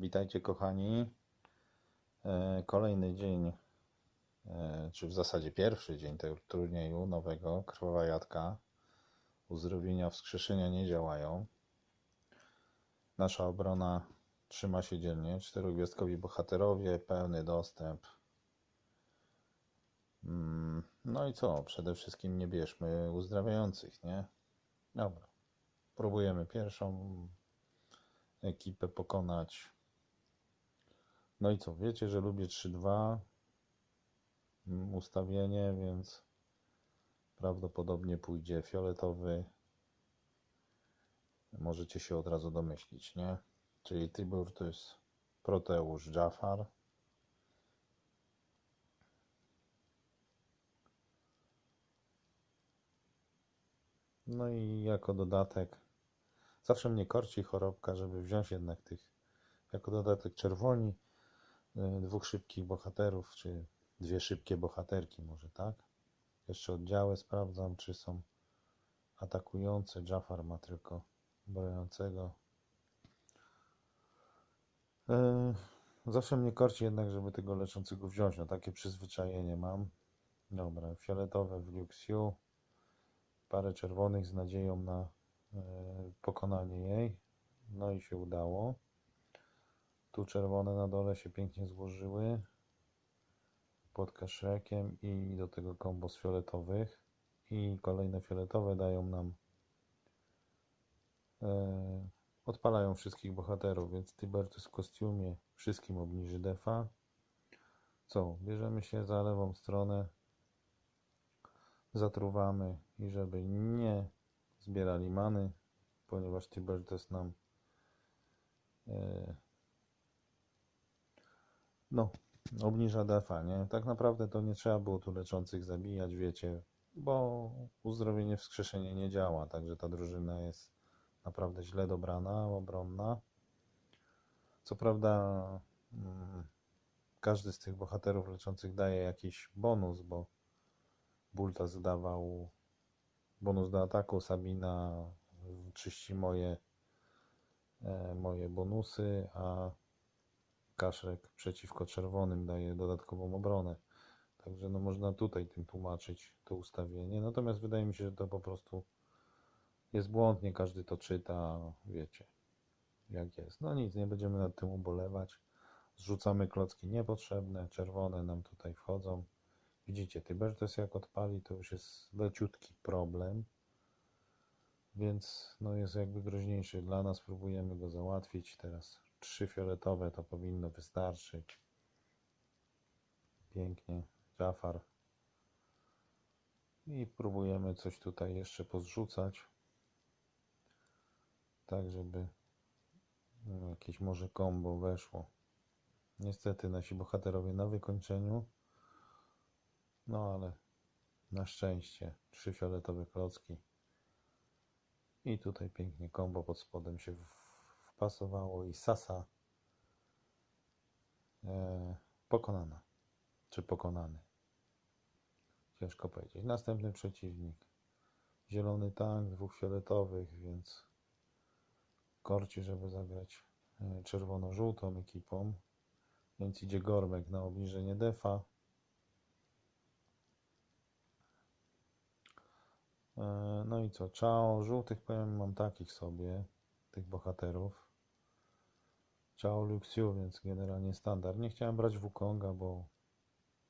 Witajcie kochani. E, Kolejny dzień, e, czy w zasadzie pierwszy dzień tego turnieju nowego, Krwawa Jadka. Uzdrowienia, wskrzeszenia nie działają. Nasza obrona trzyma się dzielnie. Czterogwiazdkowi bohaterowie, pełny dostęp. Mm, No i co? Przede wszystkim nie bierzmy uzdrawiających, nie? Dobra. Próbujemy pierwszą ekipę pokonać. No i co? Wiecie, że lubię 3-2 mm, ustawienie, więc prawdopodobnie pójdzie fioletowy. Możecie się od razu domyślić, nie? Czyli Tybur to jest Proteusz Jafar. No i jako dodatek zawsze mnie korci chorobka, żeby wziąć jednak tych jako dodatek czerwoni dwóch szybkich bohaterów, czy dwie szybkie bohaterki może, tak? Jeszcze oddziały sprawdzam, czy są atakujące. Jafar ma tylko brojącego. E, Zawsze mnie korci jednak, żeby tego leczącego wziąć. No takie przyzwyczajenie mam. Dobra, fioletowe w Luxiu. Parę czerwonych z nadzieją na e, pokonanie jej. No i się udało. Tu czerwone na dole się pięknie złożyły pod kaszrekiem i do tego kombo z fioletowych. I kolejne fioletowe dają nam e, odpalają wszystkich bohaterów, więc Tybertus w kostiumie wszystkim obniży defa. Co? Bierzemy się za lewą stronę, zatruwamy i żeby nie zbierali many, ponieważ Tybertus nam e, no, obniża defa, nie? Tak naprawdę to nie trzeba było tu leczących zabijać, wiecie, bo uzdrowienie wskrzeszenie nie działa, także ta drużyna jest naprawdę źle dobrana, obronna. Co prawda mm, każdy z tych bohaterów leczących daje jakiś bonus, bo Bultas dawał bonus do ataku, Sabina czyści moje, e, moje bonusy, a Kaszrek przeciwko czerwonym daje dodatkową obronę. Także no można tutaj tym tłumaczyć to ustawienie. Natomiast wydaje mi się, że to po prostu jest błąd, nie każdy to czyta, wiecie, jak jest. No nic, nie będziemy nad tym ubolewać. Zrzucamy klocki niepotrzebne, czerwone nam tutaj wchodzą. Widzicie, Tybertus jak odpali, to już jest leciutki problem. Więc no jest jakby groźniejszy dla nas, próbujemy go załatwić. Teraz trzy fioletowe to powinno wystarczyć. Pięknie, Jafar. I próbujemy coś tutaj jeszcze pozrzucać. Tak, żeby no, jakieś może kombo weszło. Niestety nasi bohaterowie na wykończeniu. No ale na szczęście trzy fioletowe klocki. I tutaj pięknie kombo pod spodem się wpasowało i Sasa e, pokonana. Czy pokonany. Ciężko powiedzieć. Następny przeciwnik. Zielony tank, dwóch fioletowych, więc korci, żeby zagrać e, czerwono-żółtą ekipą. Więc idzie Gormek na obniżenie defa. E, No i co? Czao żółtych powiem mam takich sobie, tych bohaterów. Czao Luxiu, więc generalnie standard. Nie chciałem brać Wukonga, bo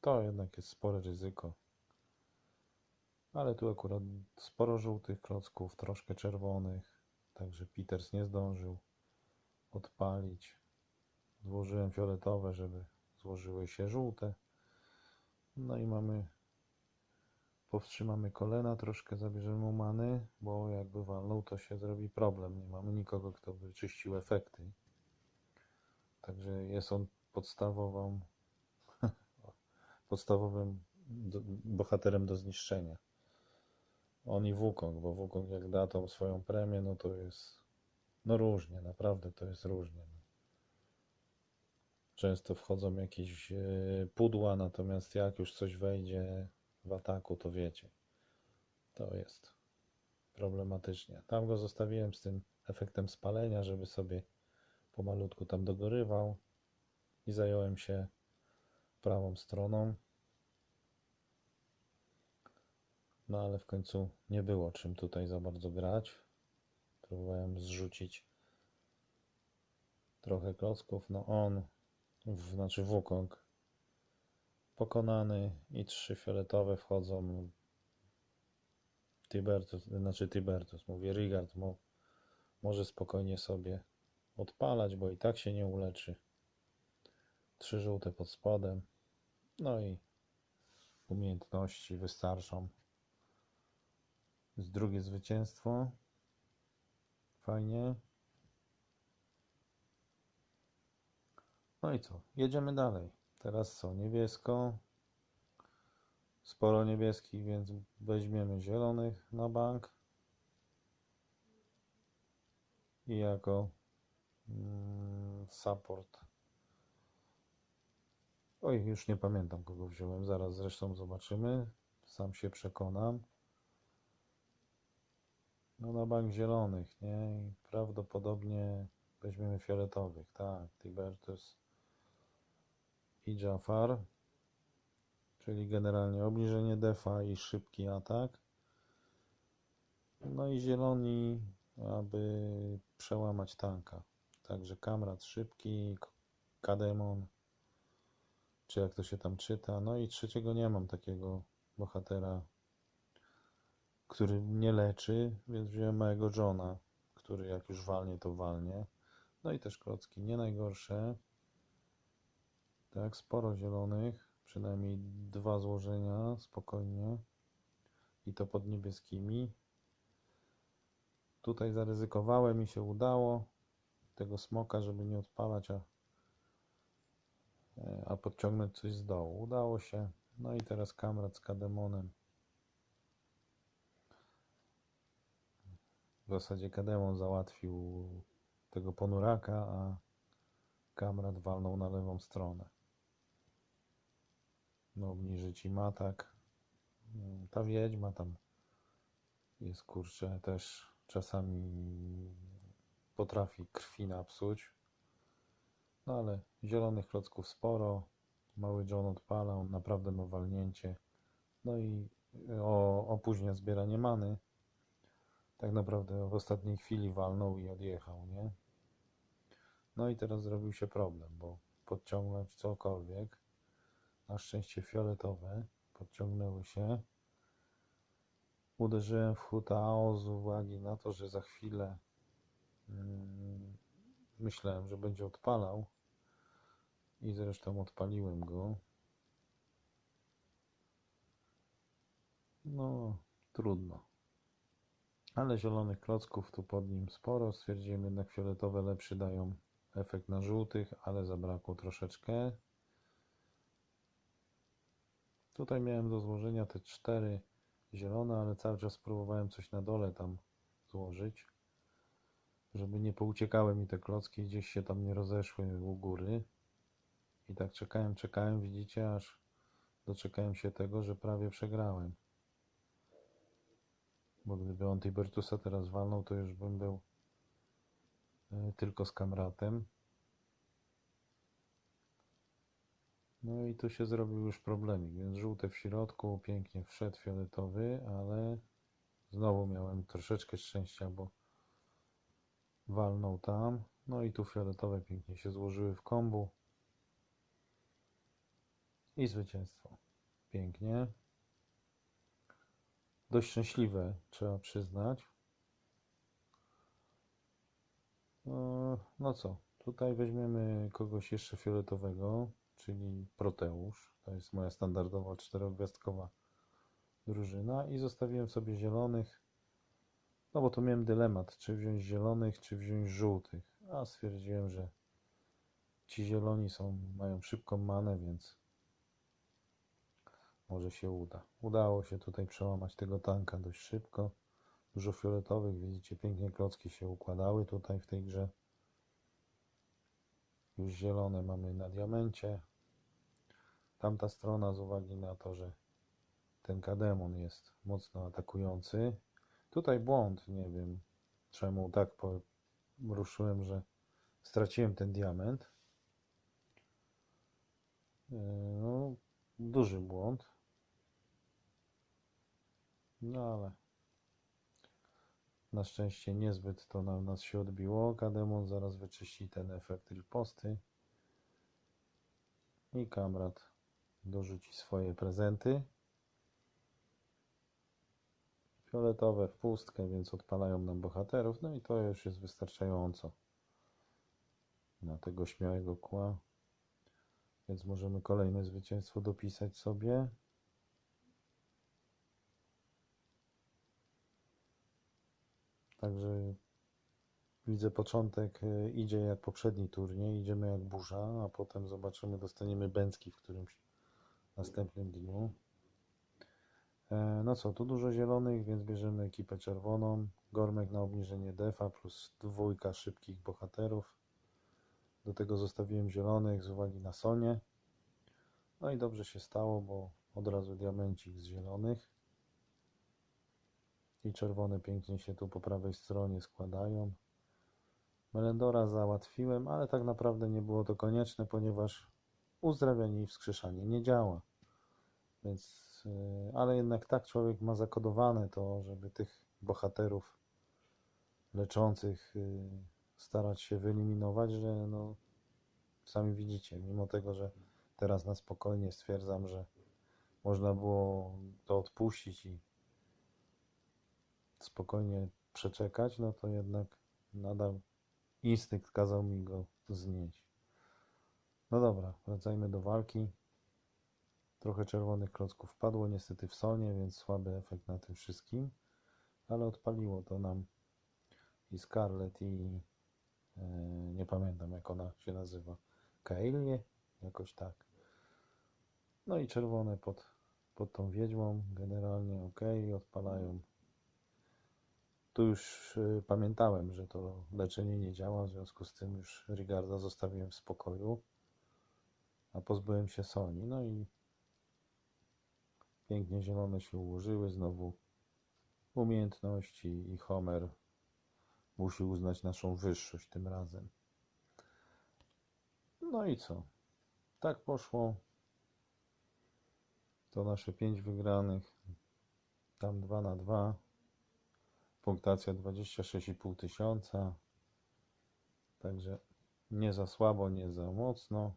to jednak jest spore ryzyko. Ale tu akurat sporo żółtych klocków, troszkę czerwonych, także Peters nie zdążył odpalić. Złożyłem fioletowe, żeby złożyły się żółte. No i mamy powstrzymamy kolena, troszkę zabierzemy mu many, bo jakby walnął, to się zrobi problem. Nie mamy nikogo, kto by czyścił efekty. Także jest on podstawową, podstawowym bohaterem do zniszczenia. On i Wukong, bo Wukong jak da tą swoją premię, no to jest, no różnie, naprawdę to jest różnie. Często wchodzą jakieś e, pudła, natomiast jak już coś wejdzie w ataku, to wiecie, to jest problematycznie. Tam go zostawiłem z tym efektem spalenia, żeby sobie pomalutku tam dogorywał i zająłem się prawą stroną. No ale w końcu nie było czym tutaj za bardzo grać. Próbowałem zrzucić trochę klocków. No on, znaczy Wukong pokonany i trzy fioletowe wchodzą. Tibertus, znaczy Tibertus, mówię Rigard mo, może spokojnie sobie odpalać, bo i tak się nie uleczy. Trzy żółte pod spodem. No i umiejętności wystarczą. Z drugie zwycięstwo. Fajnie. No i co? Jedziemy dalej. Teraz co? Niebiesko. Sporo niebieskich, więc weźmiemy zielonych na bank. I jako support. Oj, już nie pamiętam kogo wziąłem. Zaraz zresztą zobaczymy. Sam się przekonam. No na bank zielonych, nie? I prawdopodobnie weźmiemy fioletowych. Tak, Tibertus i Jafar. Czyli generalnie obniżenie defa i szybki atak. No i zieloni, aby przełamać tanka. Także kamrat szybki, kademon, czy jak to się tam czyta. No i trzeciego nie mam takiego bohatera, który nie leczy, więc wziąłem małego Johna, który jak już walnie, to walnie. No i też klocki nie najgorsze. Tak, sporo zielonych, przynajmniej dwa złożenia, spokojnie. I to pod niebieskimi. Tutaj zaryzykowałem i się udało tego smoka, żeby nie odpalać, a, a podciągnąć coś z dołu. Udało się. No i teraz kamrat z kademonem. W zasadzie kademon załatwił tego ponuraka, a kamrat walnął na lewą stronę. No, obniżyć im atak. Ta wiedźma tam jest kurczę też czasami potrafi krwi napsuć. No ale zielonych klocków sporo. Mały John odpala, on naprawdę ma walnięcie. No i o, opóźnia zbieranie many. Tak naprawdę w ostatniej chwili walnął i odjechał, nie? No i teraz zrobił się problem, bo podciągnąć cokolwiek, na szczęście fioletowe, podciągnęły się. Uderzyłem w Hutao z uwagi na to, że za chwilę myślałem, że będzie odpalał i zresztą odpaliłem go. No, trudno. Ale zielonych klocków tu pod nim sporo. Stwierdziłem jednak fioletowe lepszy dają efekt na żółtych, ale zabrakło troszeczkę. Tutaj miałem do złożenia te cztery zielone, ale cały czas próbowałem coś na dole tam złożyć, żeby nie pouciekały mi te klocki, gdzieś się tam nie rozeszły u góry. I tak czekałem, czekałem, widzicie, aż doczekałem się tego, że prawie przegrałem. Bo gdyby on Tibertusa teraz walnął, to już bym był e, tylko z kamratem. No i tu się zrobił już problemik, więc żółte w środku, pięknie wszedł fioletowy, ale znowu miałem troszeczkę szczęścia, bo walnął tam. No i tu fioletowe pięknie się złożyły w kombu. I zwycięstwo. Pięknie. Dość szczęśliwe, trzeba przyznać. No, no co, tutaj weźmiemy kogoś jeszcze fioletowego, czyli Proteusz. To jest moja standardowa czterogwiazdkowa drużyna i zostawiłem sobie zielonych, no bo tu miałem dylemat, czy wziąć zielonych, czy wziąć żółtych, a stwierdziłem, że ci zieloni są, mają szybką manę, więc może się uda. Udało się tutaj przełamać tego tanka dość szybko. Dużo fioletowych, widzicie, pięknie klocki się układały tutaj w tej grze. Już zielone mamy na diamencie. Tamta strona z uwagi na to, że ten kademon jest mocno atakujący. Tutaj błąd, nie wiem czemu tak ruszyłem, że straciłem ten diament. Yy, No, duży błąd. No ale na szczęście niezbyt to na nas się odbiło. Kademon zaraz wyczyści ten efekt riposty. I kamrat dorzuci swoje prezenty. Fioletowe w pustkę, więc odpalają nam bohaterów. No i to już jest wystarczająco na tego śmiałego kła. Więc możemy kolejne zwycięstwo dopisać sobie. Także widzę początek e, idzie jak poprzedni turniej, idziemy jak burza, a potem zobaczymy, dostaniemy bęcki w którymś następnym dniu. E, No co, tu dużo zielonych, więc bierzemy ekipę czerwoną. Gormek na obniżenie defa plus dwójka szybkich bohaterów. Do tego zostawiłem zielonych z uwagi na Sonię. No i dobrze się stało, bo od razu diamencik z zielonych. I czerwone pięknie się tu po prawej stronie składają. Melendora załatwiłem, ale tak naprawdę nie było to konieczne, ponieważ uzdrawianie i wskrzeszanie nie działa. Więc, yy, ale jednak tak człowiek ma zakodowane to, żeby tych bohaterów leczących yy, starać się wyeliminować, że no, sami widzicie, mimo tego, że teraz na spokojnie stwierdzam, że można było to odpuścić i spokojnie przeczekać, no to jednak nadal instynkt kazał mi go znieść. No dobra, wracajmy do walki. Trochę czerwonych klocków padło niestety w sonie, więc słaby efekt na tym wszystkim, ale odpaliło to nam i Scarlett i e, nie pamiętam jak ona się nazywa. Kaelie? Jakoś tak. No i czerwone pod, pod tą wiedźmą generalnie ok, odpalają tu już y, pamiętałem, że to leczenie nie działa, w związku z tym już Rigarda zostawiłem w spokoju, a pozbyłem się Soni. No i pięknie zielone się ułożyły, znowu umiejętności i Homer musi uznać naszą wyższość tym razem. No i co? Tak poszło. To nasze pięć wygranych. Tam 2 na 2. Punktacja 26,5 tysiąca. Także nie za słabo, nie za mocno.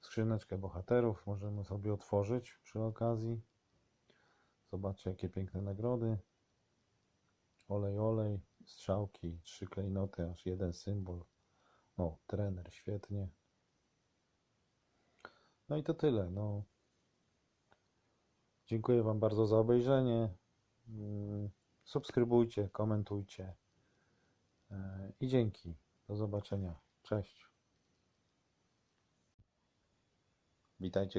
Skrzyneczkę bohaterów możemy sobie otworzyć przy okazji. Zobaczcie, jakie piękne nagrody. Olej, olej, strzałki, trzy klejnoty, aż jeden symbol. O, trener, świetnie. No i to tyle. No. Dziękuję Wam bardzo za obejrzenie. Mm, Subskrybujcie, komentujcie. E, I dzięki. Do zobaczenia. Cześć. Witajcie